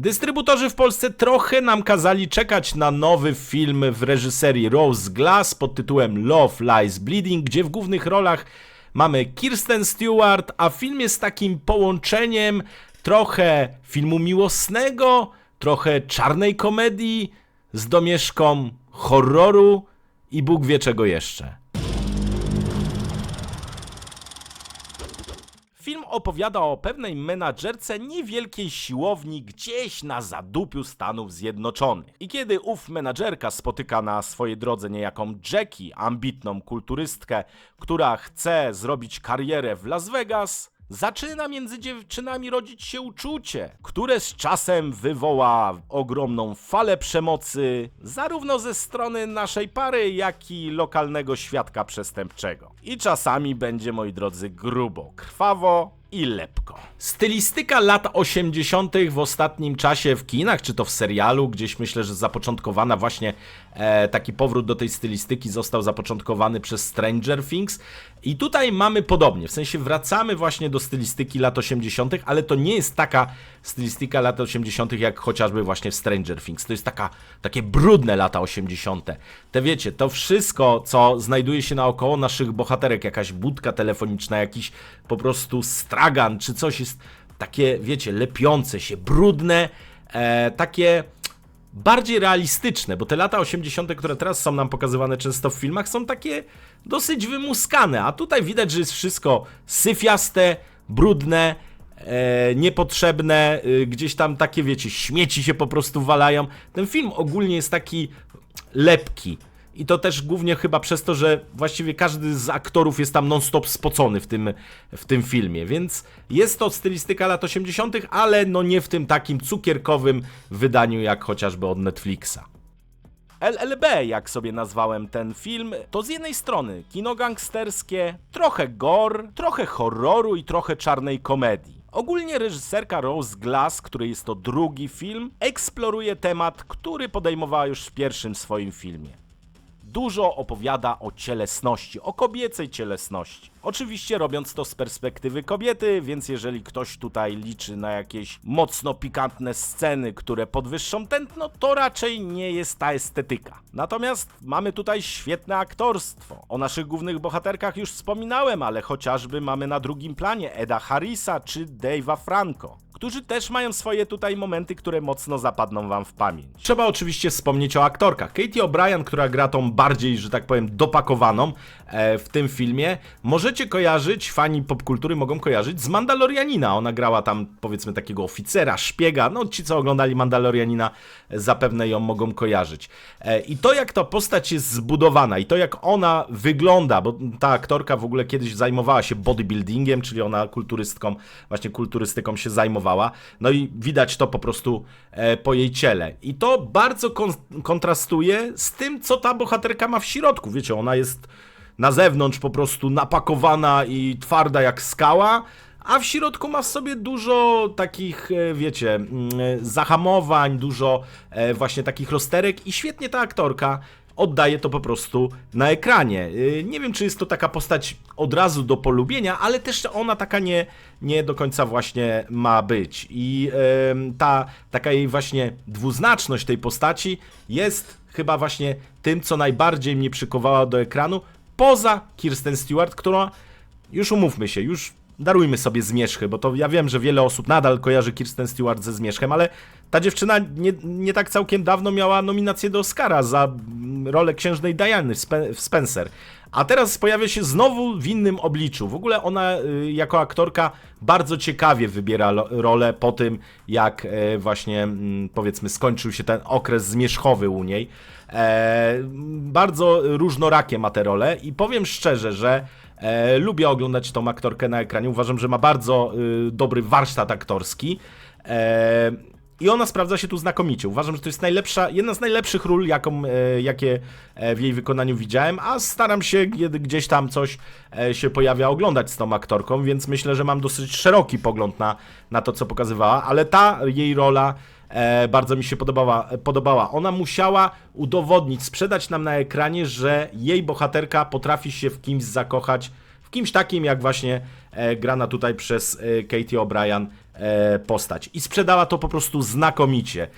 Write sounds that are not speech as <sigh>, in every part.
Dystrybutorzy w Polsce trochę nam kazali czekać na nowy film w reżyserii Rose Glass pod tytułem Love Lies Bleeding, gdzie w głównych rolach mamy Kirsten Stewart, a film jest takim połączeniem trochę filmu miłosnego, trochę czarnej komedii z domieszką horroru i Bóg wie czego jeszcze. Opowiada o pewnej menadżerce niewielkiej siłowni gdzieś na zadupiu Stanów Zjednoczonych. I kiedy ów menadżerka spotyka na swojej drodze niejaką Jackie, ambitną kulturystkę, która chce zrobić karierę w Las Vegas, zaczyna między dziewczynami rodzić się uczucie, które z czasem wywoła ogromną falę przemocy, zarówno ze strony naszej pary, jak i lokalnego świadka przestępczego. I czasami będzie, moi drodzy, grubo, krwawo i lepko. Stylistyka lat 80. w ostatnim czasie w kinach, czy to w serialu, gdzieś myślę, że zapoczątkowana właśnie e, taki powrót do tej stylistyki został zapoczątkowany przez Stranger Things. I tutaj mamy podobnie, w sensie wracamy właśnie do stylistyki lat 80., ale to nie jest taka stylistyka lat 80., jak chociażby właśnie w Stranger Things. To jest taka, takie brudne lata 80. Te wiecie, to wszystko, co znajduje się naokoło naszych bohaterek, jakaś budka telefoniczna, jakiś po prostu stragan, czy coś jest takie, wiecie, lepiące się, brudne, e, takie bardziej realistyczne, bo te lata 80., które teraz są nam pokazywane często w filmach, są takie dosyć wymuskane, a tutaj widać, że jest wszystko syfiaste, brudne, e, niepotrzebne, e, gdzieś tam takie, wiecie, śmieci się po prostu walają. Ten film ogólnie jest taki lepki. I to też głównie chyba przez to, że właściwie każdy z aktorów jest tam non-stop spocony w tym, w tym filmie, więc jest to stylistyka lat 80., ale no nie w tym takim cukierkowym wydaniu jak chociażby od Netflixa. LLB, jak sobie nazwałem ten film, to z jednej strony kino gangsterskie, trochę gore, trochę horroru i trochę czarnej komedii. Ogólnie reżyserka Rose Glass, który jest to drugi film, eksploruje temat, który podejmowała już w pierwszym swoim filmie dużo opowiada o cielesności, o kobiecej cielesności. Oczywiście robiąc to z perspektywy kobiety, więc jeżeli ktoś tutaj liczy na jakieś mocno pikantne sceny, które podwyższą tętno, to raczej nie jest ta estetyka. Natomiast mamy tutaj świetne aktorstwo. O naszych głównych bohaterkach już wspominałem, ale chociażby mamy na drugim planie Eda Harrisa czy Dave'a Franco którzy też mają swoje tutaj momenty, które mocno zapadną wam w pamięć. Trzeba oczywiście wspomnieć o aktorkach. Katie O'Brien, która gra tą bardziej, że tak powiem, dopakowaną e, w tym filmie, możecie kojarzyć, fani popkultury mogą kojarzyć z Mandalorianina. Ona grała tam, powiedzmy, takiego oficera, szpiega. No, ci, co oglądali Mandalorianina, zapewne ją mogą kojarzyć. E, I to, jak ta postać jest zbudowana i to, jak ona wygląda, bo ta aktorka w ogóle kiedyś zajmowała się bodybuildingiem, czyli ona kulturystką, właśnie kulturystyką się zajmowała no i widać to po prostu e, po jej ciele. I to bardzo kon kontrastuje z tym, co ta bohaterka ma w środku. Wiecie, ona jest na zewnątrz po prostu napakowana i twarda jak skała, a w środku ma w sobie dużo takich, e, wiecie, mm, e, zahamowań, dużo właśnie takich rozterek i świetnie ta aktorka oddaje to po prostu na ekranie. Y, nie wiem, czy jest to taka postać od razu do polubienia, ale też ona taka nie, nie do końca właśnie ma być. I ta taka jej właśnie dwuznaczność tej postaci jest chyba właśnie tym, co najbardziej mnie przykowała do ekranu, poza Kirsten Stewart, która już umówmy się, już darujmy sobie zmierzchy, bo to ja wiem, że wiele osób nadal kojarzy Kirsten Stewart ze zmierzchem, ale ta dziewczyna nie, nie tak całkiem dawno miała nominację do Oscara za rolę księżnej Diany w Spencer. A teraz pojawia się znowu w innym obliczu. W ogóle ona y, jako aktorka bardzo ciekawie wybiera rolę po tym, jak e, właśnie mm, powiedzmy skończył się ten okres zmierzchowy u niej. E, bardzo różnorakie ma te role i powiem szczerze, że E, lubię oglądać tą aktorkę na ekranie. Uważam, że ma bardzo y, dobry warsztat aktorski. I ona sprawdza się tu znakomicie. Uważam, że to jest najlepsza, jedna z najlepszych ról, jaką, e, jakie e, w jej wykonaniu widziałem, a staram się, kiedy gdzieś tam coś e, się pojawia, oglądać z tą aktorką, więc myślę, że mam dosyć szeroki pogląd na, na to, co pokazywała, ale ta jej rola e, bardzo mi się podobała, podobała. Ona musiała udowodnić, sprzedać nam na ekranie, że jej bohaterka potrafi się w kimś zakochać w kimś takim jak właśnie e, grana tutaj przez e, Katie O'Brien e, postać. I sprzedała to po prostu znakomicie.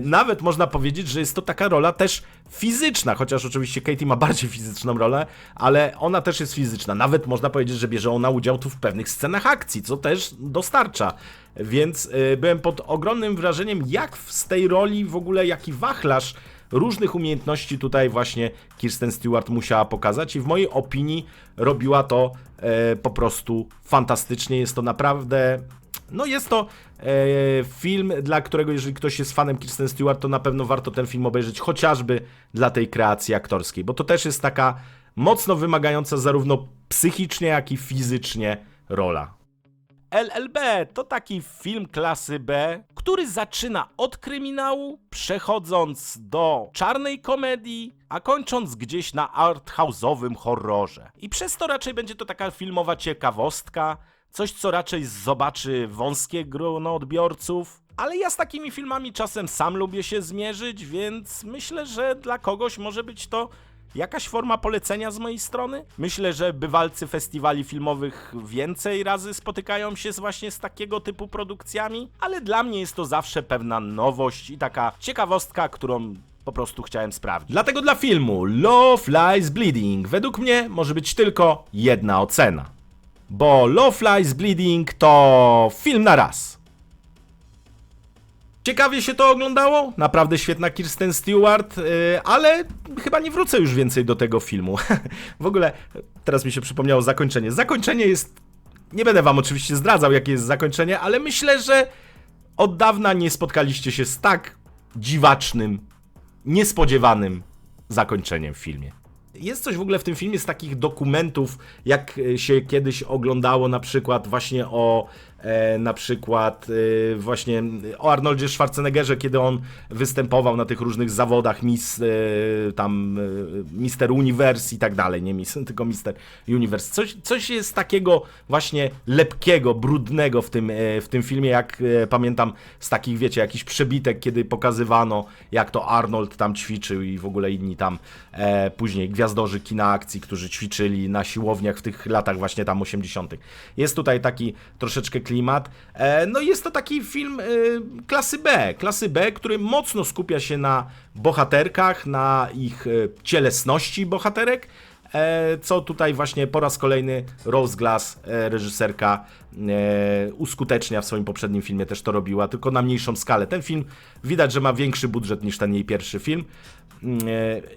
Nawet można powiedzieć, że jest to taka rola też fizyczna, chociaż oczywiście Katie ma bardziej fizyczną rolę, ale ona też jest fizyczna. Nawet można powiedzieć, że bierze ona udział tu w pewnych scenach akcji, co też dostarcza. Więc byłem pod ogromnym wrażeniem, jak z tej roli w ogóle, jaki wachlarz różnych umiejętności tutaj właśnie Kirsten Stewart musiała pokazać i w mojej opinii robiła to e, po prostu fantastycznie. Jest to naprawdę. No jest to e, film, dla którego jeżeli ktoś jest fanem Kirsten Stewart, to na pewno warto ten film obejrzeć, chociażby dla tej kreacji aktorskiej, bo to też jest taka mocno wymagająca zarówno psychicznie, jak i fizycznie rola. LLB to taki film klasy B, który zaczyna od kryminału, przechodząc do czarnej komedii, a kończąc gdzieś na arthouse'owym horrorze. I przez to raczej będzie to taka filmowa ciekawostka, coś co raczej zobaczy wąskie grono odbiorców. Ale ja z takimi filmami czasem sam lubię się zmierzyć, więc myślę, że dla kogoś może być to Jakaś forma polecenia z mojej strony? Myślę, że bywalcy festiwali filmowych więcej razy spotykają się właśnie z takiego typu produkcjami, ale dla mnie jest to zawsze pewna nowość i taka ciekawostka, którą po prostu chciałem sprawdzić. Dlatego dla filmu Love Lies Bleeding według mnie może być tylko jedna ocena. Bo Love Lies Bleeding to film na raz. Ciekawie się to oglądało, naprawdę świetna Kirsten Stewart, yy, ale chyba nie wrócę już więcej do tego filmu. <laughs> w ogóle teraz mi się przypomniało zakończenie. Zakończenie jest. Nie będę wam oczywiście zdradzał, jakie jest zakończenie, ale myślę, że od dawna nie spotkaliście się z tak dziwacznym, niespodziewanym zakończeniem w filmie. Jest coś w ogóle w tym filmie z takich dokumentów, jak e, się kiedyś oglądało na przykład właśnie o na przykład e, właśnie o Arnoldzie Schwarzeneggerze, kiedy on występował na tych różnych zawodach Miss e, tam e, Mister Universe i tak dalej, nie Miss, <laughs> tylko Mister Universe. Coś, coś jest takiego właśnie lepkiego, brudnego w tym, e, w tym filmie, jak e, pamiętam z takich, wiecie, jakiś przebitek, kiedy pokazywano, jak to Arnold tam ćwiczył i w ogóle inni tam e, później gwiazdorzy kina akcji, którzy ćwiczyli na siłowniach w tych latach właśnie tam 80. Jest tutaj taki troszeczkę klimat. E, no jest to taki film e, klasy B, klasy B, który mocno skupia się na bohaterkach, na ich e, cielesności bohaterek, co tutaj właśnie po raz kolejny Rose Glass, reżyserka, uskutecznia w swoim poprzednim filmie, też to robiła, tylko na mniejszą skalę. Ten film widać, że ma większy budżet niż ten jej pierwszy film. Mm,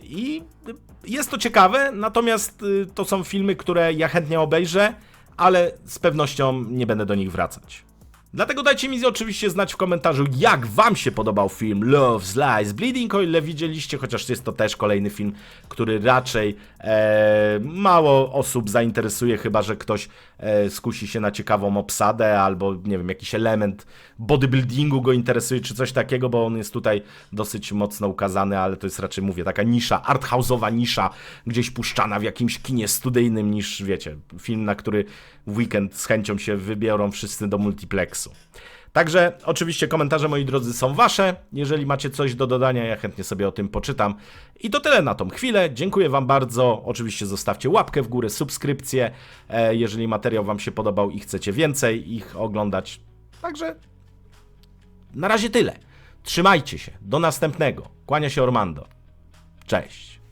I jest to ciekawe, natomiast y, to są filmy, które ja chętnie obejrzę, ale z pewnością nie będę do nich wracać. Dlatego dajcie mi oczywiście znać w komentarzu, jak wam się podobał film Love, Lies, Bleeding, o ile widzieliście, chociaż jest to też kolejny film, który raczej e, mało osób zainteresuje, chyba że ktoś e, skusi się na ciekawą obsadę, albo nie wiem, jakiś element bodybuildingu go interesuje, czy coś takiego, bo on jest tutaj dosyć mocno ukazany, ale to jest raczej, mówię, taka nisza, arthouse'owa nisza, gdzieś puszczana w jakimś kinie studyjnym, niż, wiecie, film, na który w weekend z chęcią się wybiorą wszyscy do Także oczywiście komentarze moi drodzy są wasze. Jeżeli macie coś do dodania, ja chętnie sobie o tym poczytam. I to tyle na tą chwilę. Dziękuję wam bardzo. Oczywiście zostawcie łapkę w górę, subskrypcję, e, jeżeli materiał wam się podobał i chcecie więcej ich oglądać. Także na razie tyle. Trzymajcie się. Do następnego. Kłania się Ormando. Cześć.